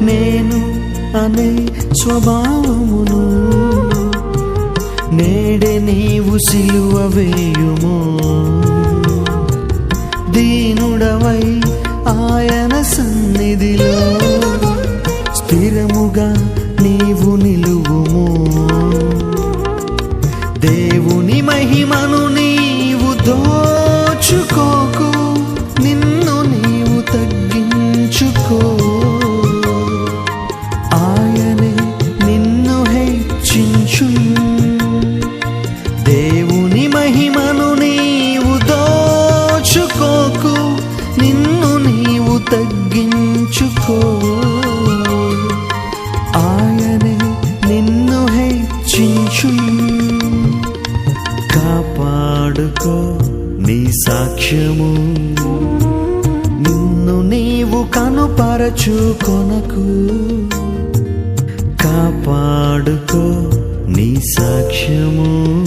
నేను అనే స్వభావమును నేడే నీవు సిలువ వేయుము. దీనుడవై ఆయన సన్నిధిలో స్థిరముగా నీవు నిలువుము. దేవుని మహిమను నీవు దో తగ్గించుకోకు నిన్ను నీవు తగ్గించుకో. ఆయనే నిన్ను హెచ్చించు. కాపాడుకో నీ సాక్ష్యము. నిన్ను నీవు కనుపరచుకొనకు. కాపాడుకో నీ సాక్ష్యము.